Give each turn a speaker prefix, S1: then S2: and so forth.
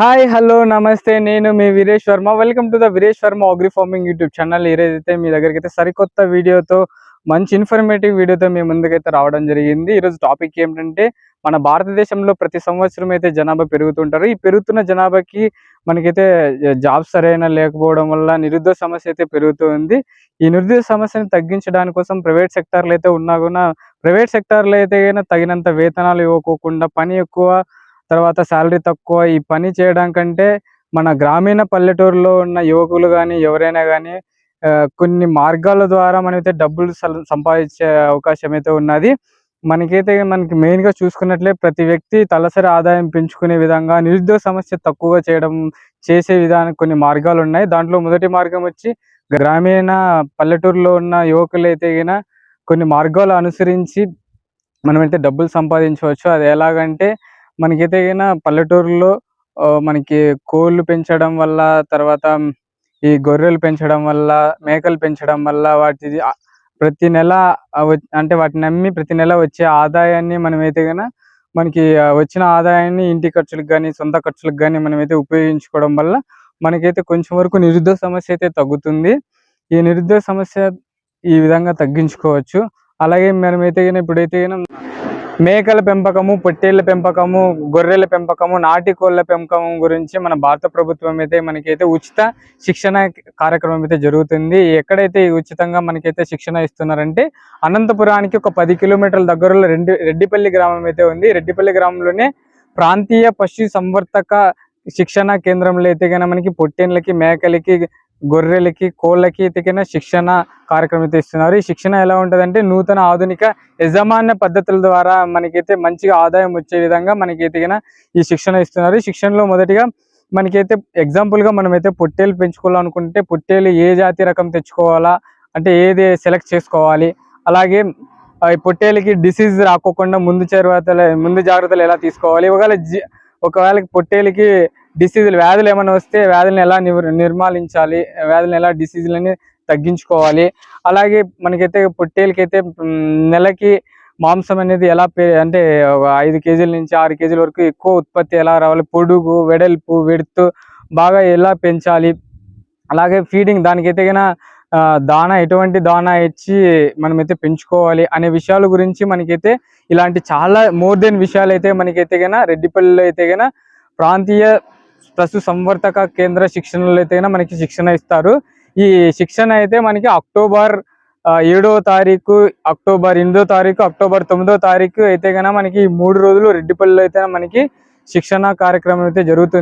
S1: Hi hello నమస్తే. నేను మీ Veeresh Varma. Welcome to the Veeresh Varma agri farming YouTube channel ఈరోజైతే మీ దగ్గరికి అయితే సరికొత్త వీడియోతో మంచి ఇన్ఫర్మేటివ్ వీడియోతో మీ ముందుకైతే రావడం జరిగింది. ఈరోజు టాపిక్ ఏమిటంటే మన భారతదేశంలో ప్రతి సంవత్సరం అయితే జనాభా పెరుగుతుంటారు. ఈ పెరుగుతున్న జనాభాకి మనకైతే జాబ్ సరైన లేకపోవడం వల్ల నిరుద్యోగ సమస్య అయితే పెరుగుతుంది ఈ నిరుద్యోగ సమస్యను తగ్గించడానికి కోసం ప్రైవేట్ సెక్టార్లు అయితే ఉన్నా కూడా ప్రైవేట్ సెక్టార్లు అయితే తగినంత వేతనాలు ఇవ్వకోకుండా పని ఎక్కువ తర్వాత శాలరీ తక్కువ. ఈ పని చేయడం కంటే మన గ్రామీణ పల్లెటూరులో ఉన్న యువకులు కానీ ఎవరైనా కానీ కొన్ని మార్గాల ద్వారా మనమైతే డబ్బులు సంపాదించే అవకాశం అయితే ఉన్నది. మనకైతే మనకి మెయిన్గా చూసుకున్నట్లే ప్రతి వ్యక్తి తలసరి ఆదాయం పెంచుకునే విధంగా నిరుద్యోగ సమస్య తక్కువగా చేయడం చేసే విధానం కొన్ని మార్గాలు ఉన్నాయి. దాంట్లో మొదటి మార్గం వచ్చి గ్రామీణ పల్లెటూరులో ఉన్న యువకులు అయితే గిన కొన్ని మార్గాలు అనుసరించి మనమైతే డబ్బులు సంపాదించవచ్చు. అది ఎలాగంటే మనకైతే గిన పల్లెటూరులో ఆ, మనకి కోళ్ళు పెంచడం వల్ల తర్వాత ఈ గొర్రెలు పెంచడం వల్ల మేకలు పెంచడం వల్ల వాటి ప్రతి నెల అంటే వాటిని నమ్మి ప్రతి నెల వచ్చే ఆదాయాన్ని మనమైతే గన మనకి వచ్చిన ఆదాయాన్ని ఇంటి ఖర్చులకు కానీ సొంత ఖర్చులకు కానీ మనమైతే ఉపయోగించుకోవడం వల్ల మనకైతే కొంచెం వరకు నిరుద్యోగ సమస్య అయితే తగ్గుతుంది. ఈ నిరుద్యోగ సమస్య ఈ విధంగా తగ్గించుకోవచ్చు. అలాగే మనమైతే గిన ఇప్పుడైతే గిన మేకల పెంపకము పొట్టేళ్ళ పెంపకము గొర్రెల పెంపకము నాటి కోళ్ళ పెంపకం గురించి మన భారత ప్రభుత్వం అయితే మనకైతే ఉచిత శిక్షణ కార్యక్రమం అయితే జరుగుతుంది. ఎక్కడైతే ఉచితంగా మనకైతే శిక్షణ ఇస్తున్నారంటే అనంతపురానికి ఒక పది కిలోమీటర్ల దగ్గరలో రెడ్డి రెడ్డిపల్లి గ్రామం అయితే ఉంది. రెడ్డిపల్లి గ్రామంలోనే ప్రాంతీయ పశు సంవర్ధక శిక్షణ కేంద్రంలో అయితే కనుక మనకి పొట్టేళ్ళకి మేకలకి గొర్రెలకి కోళ్ళకి అయితే శిక్షణ కార్యక్రమం ఇస్తున్నారు. ఈ శిక్షణ ఎలా ఉంటుందంటే నూతన ఆధునిక యజమాన్య పద్ధతుల ద్వారా మనకైతే మంచిగా ఆదాయం వచ్చే విధంగా మనకి ఎతికిన ఈ శిక్షణ ఇస్తున్నారు. ఈ శిక్షణలో మొదటిగా మనకైతే ఎగ్జాంపుల్గా మనమైతే పొట్టేలు పెంచుకోవాలనుకుంటే పొట్టేలు ఏ జాతి రకం తెచ్చుకోవాలా అంటే ఏది సెలెక్ట్ చేసుకోవాలి అలాగే ఈ పొట్టేలకి డిసీజ్ రాకోకుండా ముందు జాగ్రత్తలు ముందు జాగ్రత్తలు ఎలా తీసుకోవాలి ఒకవేళ జి- ఒకవేళ పొట్టేలకి డిసీజులు వ్యాధులు ఏమైనా వస్తే వ్యాధులను ఎలా నిర్మాలించాలి వ్యాధులను ఎలా డిసీజులని తగ్గించుకోవాలి. అలాగే మనకైతే పొట్టేలకైతే నెలకి మాంసం అనేది ఎలా అంటే ఐదు కేజీల నుంచి ఆరు కేజీల వరకు ఎక్కువ ఉత్పత్తి ఎలా రావాలి పొడుగు వెడల్పు వెడుతు బాగా ఎలా పెంచాలి. అలాగే ఫీడింగ్ దానికైతే గిన దానా ఎటువంటి దానా ఇచ్చి మనమైతే పెంచుకోవాలి అనే విషయాల గురించి మనకైతే ఇలాంటి చాలా మోర్ దెన్ విషయాలు అయితే మనకైతే గన రెడ్డిపల్లిలో అయితే గన ప్రాంతీయ పశు సంవర్ధక కేంద్ర శిక్షణలో అయితే మనకి శిక్షణ ఇస్తారు. ఈ శిక్షణ అయితే మనకి అక్టోబర్ ఏడో ఏడవ తారీఖు అక్టోబర్ ఎనిమిదో తారీఖు అక్టోబర్ తొమ్మిదో తారీఖు అయితే కనుక మనకి మూడు రోజులు రెడ్డిపల్లిలో అయితే మనకి శిక్షణ కార్యక్రమం అయితే జరుగుతుంది.